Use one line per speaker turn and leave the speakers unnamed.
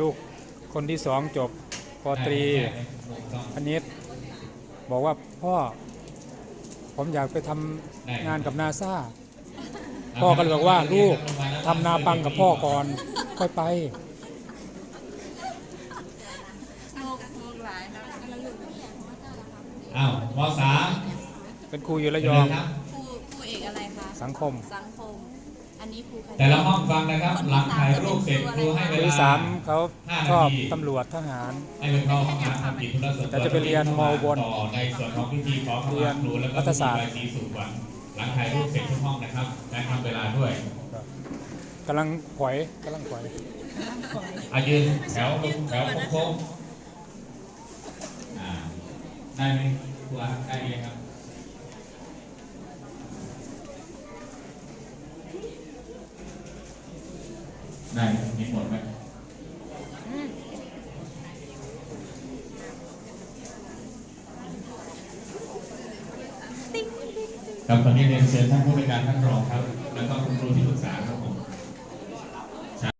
ลูกคนที่สองจบปตรีพนิษบอกว่าพ่อ ผมอยากไปทำงานกับนาซาพ่อก็เลยบอกว่าลูกทำนาปังกับพ่อก่อนค่อยไป
โมกโมกหลายครับแล้วลูก
อ้าวมสาม
เป็นครูอยู่ระยอง
ครับ
ครูครูเอกอะไรคะ
สังคม
สังคมอันนี้ครูใคร
แต่ละห้องฟังนะครับ หลังถ่ายรูปเสร็จครูให้เว
ปี
ลา
สามเขา
ห้า
ชอบ
นาที
ตำรวจทหาร
ให้ไปเข้าห้องน้ำทำกิจธุระส่วนตัว
แต่จะไปเรียนมอุบล
ต่อในส่วนของพิธีขอข
เรีย
มานครูแล้วก็
รัฐ
พิธี
ศาสตร์
ใบสีสู่ขวัญหลังถ่ายรูปเสร็จทุกห้องนะครับและทำเวลาด้วย
กำลังขวอยกำลังขวอย
อายืนแถวแถวโค้งๆอ่าได้ไหมครูอาได้ไหมครับ ได้มีหมดไหมครับตอนนี้เรียนเชิญท่านผู้บริการท่านรองครับ แล้วก็คุณครูที่ปรึกษาครับ